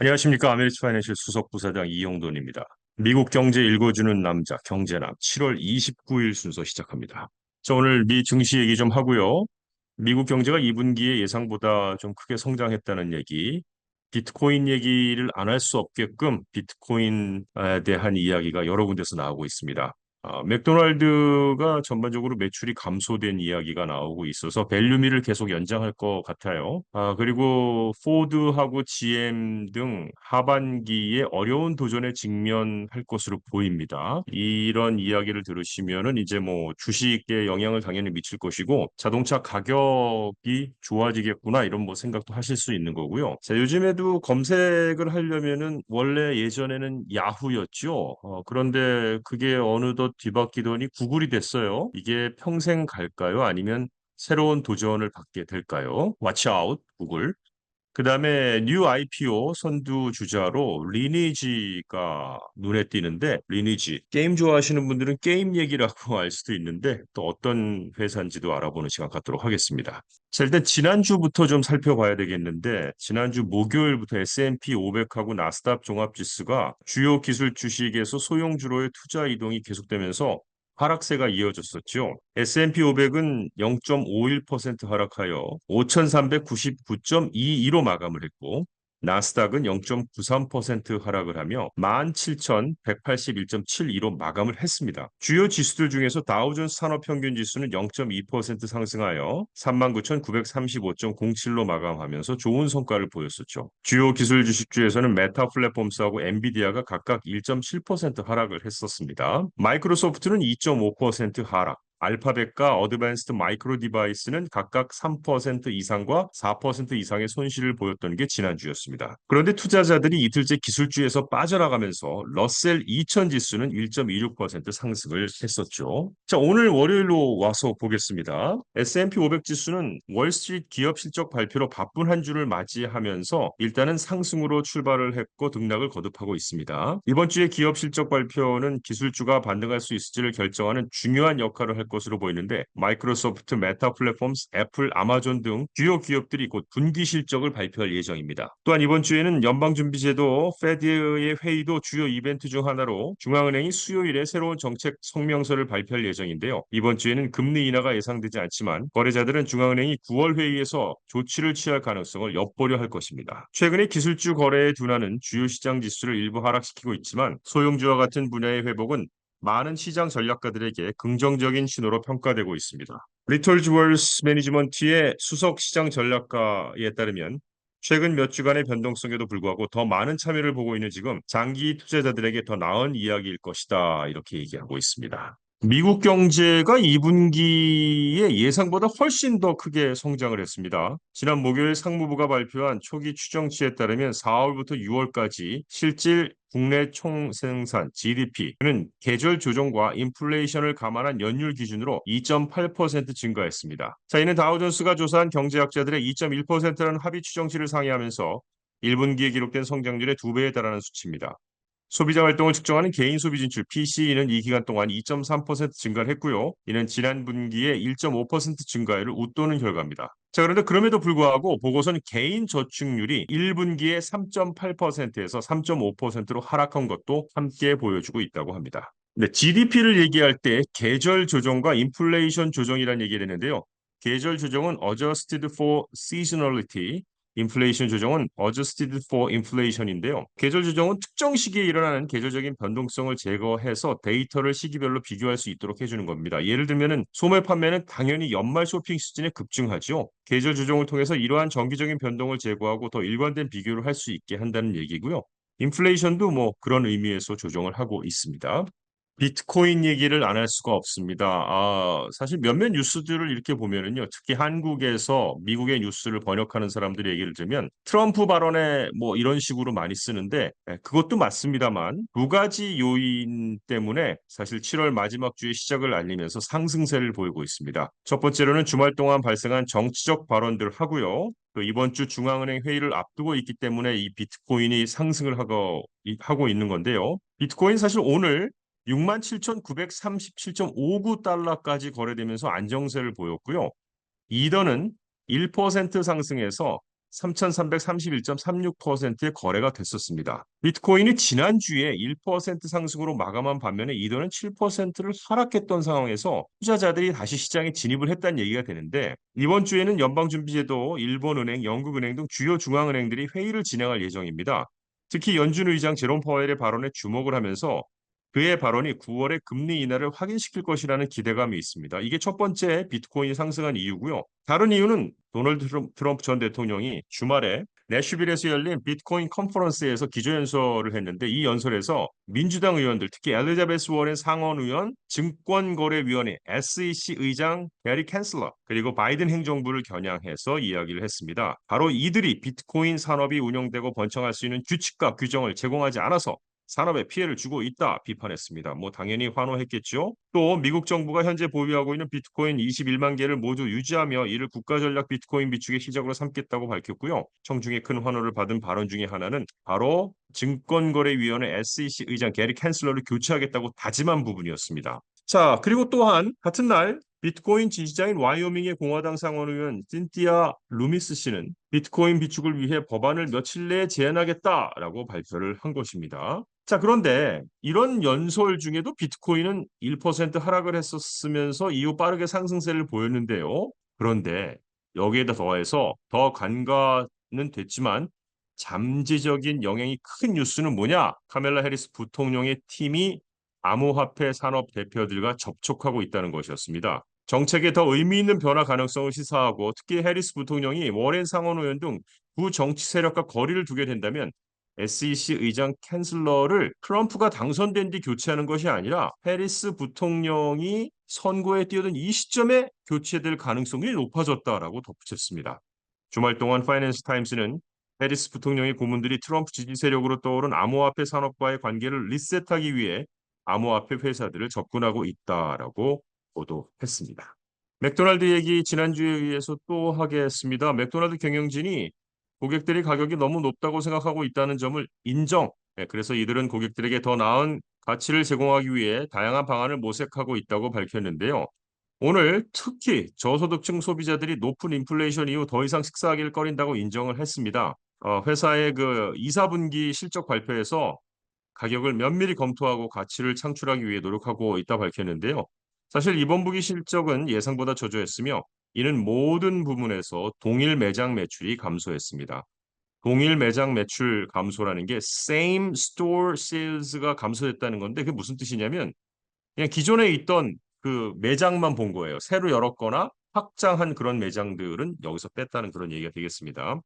안녕하십니까. 아메리츠 파이낸셜 수석 부사장 이용돈입니다. 미국 경제 읽어주는 남자 경제남 7월 29일 순서 시작합니다. 자, 오늘 미 증시 얘기 좀 하고요. 미국 경제가 2분기에 예상보다 좀 크게 성장했다는 얘기, 비트코인 얘기를 안 할 수 없게끔 비트코인에 대한 이야기가 여러 군데서 나오고 있습니다. 아, 맥도날드가 전반적으로 매출이 감소된 이야기가 나오고 있어서 밸류미를 계속 연장할 것 같아요. 아, 그리고 포드하고 GM 등 하반기에 어려운 도전에 직면할 것으로 보입니다. 이런 이야기를 들으시면은 이제 뭐 주식에 영향을 당연히 미칠 것이고 자동차 가격이 좋아지겠구나 이런 뭐 생각도 하실 수 있는 거고요. 자, 요즘에도 검색을 하려면은 원래 예전에는 야후였죠. 어, 그런데 그게 어느덧 뒤바뀌더니 구글이 됐어요. 이게 평생 갈까요? 아니면 새로운 도전을 받게 될까요? Watch out, 구글. 그 다음에 뉴 IPO 선두 주자로 리니지가 눈에 띄는데 리니지 게임 좋아하시는 분들은 게임 얘기라고 알 수도 있는데 또 어떤 회사인지도 알아보는 시간 갖도록 하겠습니다. 자 일단 지난주부터 좀 살펴봐야 되겠는데 지난주 목요일부터 S&P 500하고 나스닥 종합지수가 주요 기술 주식에서 소형주로의 투자 이동이 계속되면서 하락세가 이어졌었죠. S&P 500은 0.51% 하락하여 5,399.22로 마감을 했고 나스닥은 0.93% 하락을 하며 17,181.72로 마감을 했습니다. 주요 지수들 중에서 다우존스 산업평균 지수는 0.2% 상승하여 39,935.07로 마감하면서 좋은 성과를 보였었죠. 주요 기술 주식주에서는 메타 플랫폼스하고 엔비디아가 각각 1.7% 하락을 했었습니다. 마이크로소프트는 2.5% 하락, 알파벳과 어드밴스드 마이크로 디바이스는 각각 3% 이상과 4% 이상의 손실을 보였던 게 지난주였습니다. 그런데 투자자들이 이틀째 기술주에서 빠져나가면서 러셀 2000 지수는 1.26% 상승을 했었죠. 자, 오늘 월요일로 와서 보겠습니다. S&P 500 지수는 월스트리트 기업 실적 발표로 바쁜 한 주를 맞이하면서 일단은 상승으로 출발을 했고 등락을 거듭하고 있습니다. 이번 주에 기업 실적 발표는 기술주가 반등할 수 있을지를 결정하는 중요한 역할을 할 것으로 보이는데 마이크로소프트, 메타 플랫폼스, 애플, 아마존 등 주요 기업들이 곧 분기 실적을 발표할 예정입니다. 또한 이번 주에는 연방준비제도 페드의 회의도 주요 이벤트 중 하나로 중앙은행이 수요일에 새로운 정책 성명서를 발표할 예정인데요. 이번 주에는 금리 인하가 예상되지 않지만 거래자들은 중앙은행이 9월 회의에서 조치를 취할 가능성을 엿보려 할 것입니다. 최근에 기술주 거래의 둔화는 주요 시장 지수를 일부 하락시키고 있지만 소형주와 같은 분야의 회복은 많은 시장 전략가들에게 긍정적인 신호로 평가되고 있습니다. 리톨 주얼스 매니지먼트의 수석 시장 전략가에 따르면 최근 몇 주간의 변동성에도 불구하고 더 많은 참여를 보고 있는 지금 장기 투자자들에게 더 나은 이야기일 것이다 이렇게 얘기하고 있습니다. 미국 경제가 2분기에 예상보다 훨씬 더 크게 성장을 했습니다. 지난 목요일 상무부가 발표한 초기 추정치에 따르면 4월부터 6월까지 실질 국내 총 생산 GDP는 계절 조정과 인플레이션을 감안한 연율 기준으로 2.8% 증가했습니다. 자, 이는 다우존스가 조사한 경제학자들의 2.1%라는 합의 추정치를 상회하면서 1분기에 기록된 성장률의 2배에 달하는 수치입니다. 소비자 활동을 측정하는 개인 소비 진출 PCE는 이 기간 동안 2.3% 증가를 했고요. 이는 지난 분기에 1.5% 증가율을 웃도는 결과입니다. 자, 그런데 그럼에도 불구하고 보고서는 개인 저축률이 1분기에 3.8%에서 3.5%로 하락한 것도 함께 보여주고 있다고 합니다. 네, GDP를 얘기할 때 계절 조정과 인플레이션 조정이라는 얘기를 했는데요. 계절 조정은 adjusted for seasonality, 인플레이션 조정은 adjusted for inflation인데요. 계절 조정은 특정 시기에 일어나는 계절적인 변동성을 제거해서 데이터를 시기별로 비교할 수 있도록 해주는 겁니다. 예를 들면 소매 판매는 당연히 연말 쇼핑 시즌에 급증하죠. 계절 조정을 통해서 이러한 정기적인 변동을 제거하고 더 일관된 비교를 할 수 있게 한다는 얘기고요. 인플레이션도 뭐 그런 의미에서 조정을 하고 있습니다. 비트코인 얘기를 안 할 수가 없습니다. 아, 사실 몇몇 뉴스들을 이렇게 보면은요, 특히 한국에서 미국의 뉴스를 번역하는 사람들이 얘기를 들면 트럼프 발언에 뭐 이런 식으로 많이 쓰는데 예, 그것도 맞습니다만 두 가지 요인 때문에 사실 7월 마지막 주의 시작을 알리면서 상승세를 보이고 있습니다. 첫 번째로는 주말 동안 발생한 정치적 발언들 하고요. 또 이번 주 중앙은행 회의를 앞두고 있기 때문에 이 비트코인이 상승을 하고, 하고 있는 건데요. 비트코인 사실 오늘 67,937.59달러까지 거래되면서 안정세를 보였고요. 이더는 1% 상승해서 3,331.36%의 거래가 됐었습니다. 비트코인이 지난주에 1% 상승으로 마감한 반면에 이더는 7%를 하락했던 상황에서 투자자들이 다시 시장에 진입을 했다는 얘기가 되는데 이번 주에는 연방준비제도, 일본은행, 영국은행 등 주요 중앙은행들이 회의를 진행할 예정입니다. 특히 연준 의장 제롬 파웰의 발언에 주목을 하면서 그의 발언이 9월에 금리 인하를 확인시킬 것이라는 기대감이 있습니다. 이게 첫 번째 비트코인이 상승한 이유고요. 다른 이유는 도널드 트럼프 전 대통령이 주말에 내슈빌에서 열린 비트코인 컨퍼런스에서 기조연설을 했는데 이 연설에서 민주당 의원들 특히 엘리자베스 워렌 상원 의원, 증권거래위원회 SEC 의장 베리 캔슬러 그리고 바이든 행정부를 겨냥해서 이야기를 했습니다. 바로 이들이 비트코인 산업이 운영되고 번창할 수 있는 규칙과 규정을 제공하지 않아서 산업에 피해를 주고 있다 비판했습니다. 뭐 당연히 환호했겠죠. 또 미국 정부가 현재 보유하고 있는 비트코인 21만 개를 모두 유지하며 이를 국가 전략 비트코인 비축의 시작으로 삼겠다고 밝혔고요. 청중의 큰 환호를 받은 발언 중에 하나는 바로 증권거래위원회 SEC 의장 게리 캔슬러를 교체하겠다고 다짐한 부분이었습니다. 자, 그리고 또한 같은 날 비트코인 지지자인 와이오밍의 공화당 상원의원 틴티아 루미스 씨는 비트코인 비축을 위해 법안을 며칠 내에 제안하겠다라고 발표를 한 것입니다. 자, 그런데 이런 연설 중에도 비트코인은 1% 하락을 했었으면서 이후 빠르게 상승세를 보였는데요. 그런데 여기에다 더해서 더 간과는 됐지만 잠재적인 영향이 큰 뉴스는 뭐냐? 카멜라 해리스 부통령의 팀이 암호화폐 산업 대표들과 접촉하고 있다는 것이었습니다. 정책에 더 의미 있는 변화 가능성을 시사하고 특히 해리스 부통령이 워렌 상원 의원 등 부정치 세력과 거리를 두게 된다면 SEC 의장 캔슬러를 트럼프가 당선된 뒤 교체하는 것이 아니라 해리스 부통령이 선거에 뛰어든 이 시점에 교체될 가능성이 높아졌다라고 덧붙였습니다. 주말 동안 파이낸스 타임스는 해리스 부통령의 고문들이 트럼프 지지 세력으로 떠오른 암호화폐 산업과의 관계를 리셋하기 위해 암호화폐 회사들을 접근하고 있다라고 보도했습니다. 맥도날드 얘기 지난주에 의해서 또 하겠습니다. 맥도날드 경영진이 고객들이 가격이 너무 높다고 생각하고 있다는 점을 인정. 네, 그래서 이들은 고객들에게 더 나은 가치를 제공하기 위해 다양한 방안을 모색하고 있다고 밝혔는데요. 오늘 특히 저소득층 소비자들이 높은 인플레이션 이후 더 이상 식사하기를 꺼린다고 인정을 했습니다. 어, 회사의 그 2, 4분기 실적 발표에서 가격을 면밀히 검토하고 가치를 창출하기 위해 노력하고 있다 밝혔는데요. 사실 이번 분기 실적은 예상보다 저조했으며 이는 모든 부문에서 동일 매장 매출이 감소했습니다. 동일 매장 매출 감소라는 게 same store sales가 감소했다는 건데 그게 무슨 뜻이냐면 그냥 기존에 있던 그 매장만 본 거예요. 새로 열었거나 확장한 그런 매장들은 여기서 뺐다는 그런 얘기가 되겠습니다.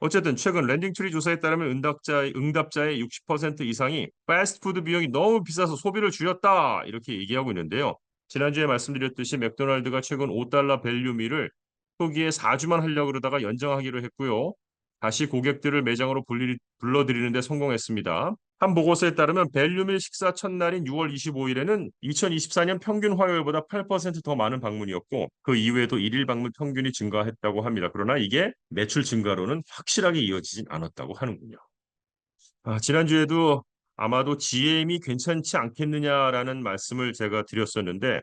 어쨌든 최근 랜딩트리 조사에 따르면 응답자의, 응답자의 60% 이상이 패스트푸드 비용이 너무 비싸서 소비를 줄였다 이렇게 얘기하고 있는데요. 지난주에 말씀드렸듯이 맥도날드가 최근 5달러 밸류미를 초기에 4주만 하려고 그러다가 연장하기로 했고요. 다시 고객들을 매장으로 불러들이는데 성공했습니다. 한 보고서에 따르면 밸류밀 식사 첫날인 6월 25일에는 2024년 평균 화요일보다 8%더 많은 방문이었고 그 이후에도 1일 방문 평균이 증가했다고 합니다. 그러나 이게 매출 증가로는 확실하게 이어지진 않았다고 하는군요. 아, 지난주에도 아마도 GM이 괜찮지 않겠느냐라는 말씀을 제가 드렸었는데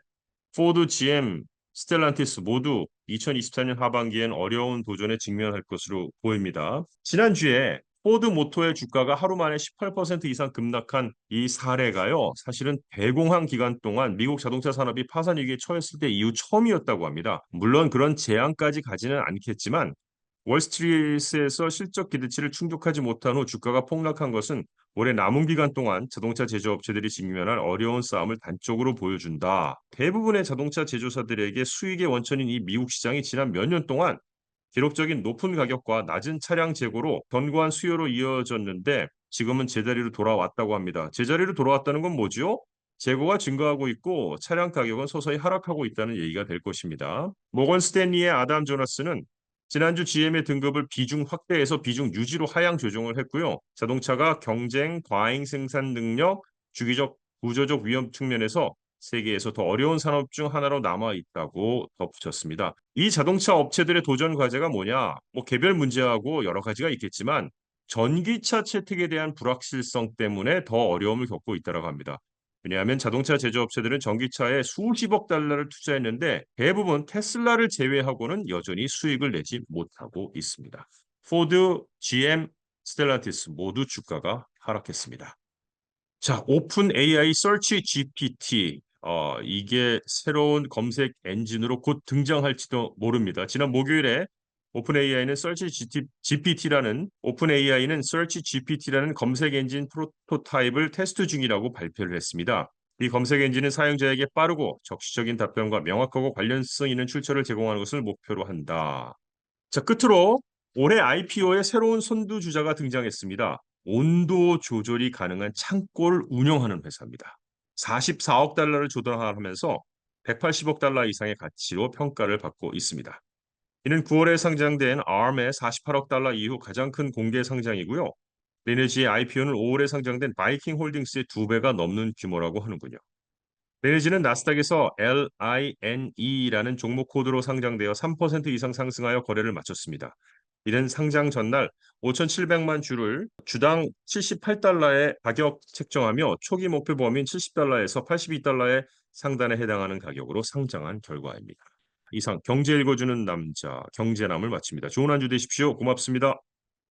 포드, GM, 스텔란티스 모두 2024년 하반기엔 어려운 도전에 직면할 것으로 보입니다. 지난주에 포드 모토의 주가가 하루 만에 18% 이상 급락한 이 사례가요. 사실은 대공황 기간 동안 미국 자동차 산업이 파산 위기에 처했을 때 이후 처음이었다고 합니다. 물론 그런 재앙까지 가지는 않겠지만 월스트리트에서 실적 기대치를 충족하지 못한 후 주가가 폭락한 것은 올해 남은 기간 동안 자동차 제조업체들이 직면할 어려운 싸움을 단적으로 보여준다. 대부분의 자동차 제조사들에게 수익의 원천인 이 미국 시장이 지난 몇 년 동안 기록적인 높은 가격과 낮은 차량 재고로 견고한 수요로 이어졌는데 지금은 제자리로 돌아왔다고 합니다. 제자리로 돌아왔다는 건 뭐죠? 재고가 증가하고 있고 차량 가격은 서서히 하락하고 있다는 얘기가 될 것입니다. 모건 스탠리의 아담 조나스는 지난주 GM의 등급을 비중 확대해서 비중 유지로 하향 조정을 했고요. 자동차가 경쟁, 과잉 생산 능력, 주기적 구조적 위험 측면에서 세계에서 더 어려운 산업 중 하나로 남아 있다고 덧붙였습니다. 이 자동차 업체들의 도전 과제가 뭐냐? 뭐 개별 문제하고 여러 가지가 있겠지만 전기차 채택에 대한 불확실성 때문에 더 어려움을 겪고 있다고 합니다. 왜냐하면 자동차 제조업체들은 전기차에 수십억 달러를 투자했는데 대부분 테슬라를 제외하고는 여전히 수익을 내지 못하고 있습니다. 포드, GM, 스텔란티스 모두 주가가 하락했습니다. 자, 오픈 AI Search GPT. 어, 이게 새로운 검색 엔진으로 곧 등장할지도 모릅니다. 지난 목요일에 오픈 AI는 Search GPT라는 오픈 AI는 Search GPT라는 검색 엔진 프로토타입을 테스트 중이라고 발표를 했습니다. 이 검색 엔진은 사용자에게 빠르고 적시적인 답변과 명확하고 관련성 있는 출처를 제공하는 것을 목표로 한다. 자, 끝으로 올해 IPO에 새로운 선두주자가 등장했습니다. 온도 조절이 가능한 창고를 운영하는 회사입니다. 44억 달러를 조달하면서 180억 달러 이상의 가치로 평가를 받고 있습니다. 이는 9월에 상장된 ARM의 48억 달러 이후 가장 큰 공개 상장이고요. 리네지의 IPO는 5월에 상장된 바이킹 홀딩스의 두 배가 넘는 규모라고 하는군요. 리네지는 나스닥에서 LINE라는 종목 코드로 상장되어 3% 이상 상승하여 거래를 마쳤습니다. 이는 상장 전날 5,700만 주를 주당 78달러의 가격 책정하며 초기 목표 범위인 70달러에서 82달러의 상단에 해당하는 가격으로 상장한 결과입니다. 이상 경제 읽어주는 남자 경제남을 마칩니다. 좋은 한 주 되십시오. 고맙습니다.